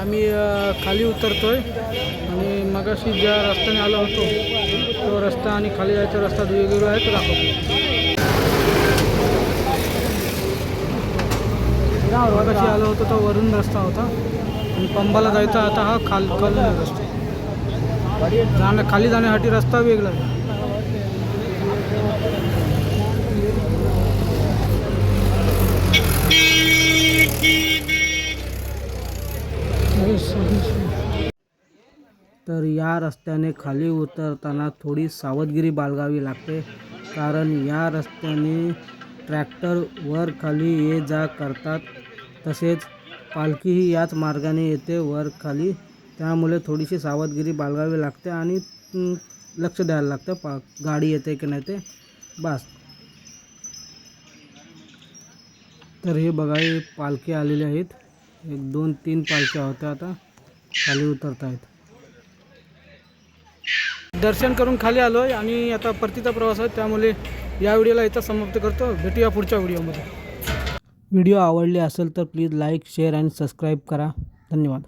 खाली उतरतोय आणि मगाशी ज्या रस्त्याने आलो होतो तो रस्ता आणि खाली जायचा रस्ता वेगवेगळा आहे तो दाखवतो. मगाशी आलो होतो तो वरून रस्ता होता. आणि पंबाला जायचा आता हा खाल खालून रस्ता. जाण्या खाली जाण्यासाठी रस्ता वेगळा आहे. तर या रस्त्याने खाली उतरताना थोडी सावधगिरी बाळगावी लागते. कारण या रस्त्याने ट्रॅक्टर वर खाली ये जा करतात. तसेच पालखीही याच मार्गाने येते वर खाली. त्यामुळे थोडीशी सावधगिरी बाळगावी लागते आणि लक्ष द्यायला लागतं. पा गाडी येते की नाही ते. बस. तर हे बघा पालखी आलेले आहेत. एक दोन तीन पालख्या होत्या आता. खाली उतरत आहेत दर्शन करून खाली आलो आहे आणि आता परतीचा प्रवास आहे. त्यामुळे या व्हिडिओला इथं समाप्त करतो. भेटूया पुढच्या व्हिडिओमध्ये. व्हिडिओ आवडले असेल तर प्लीज लाईक शेअर आणि सबस्क्राईब करा. धन्यवाद.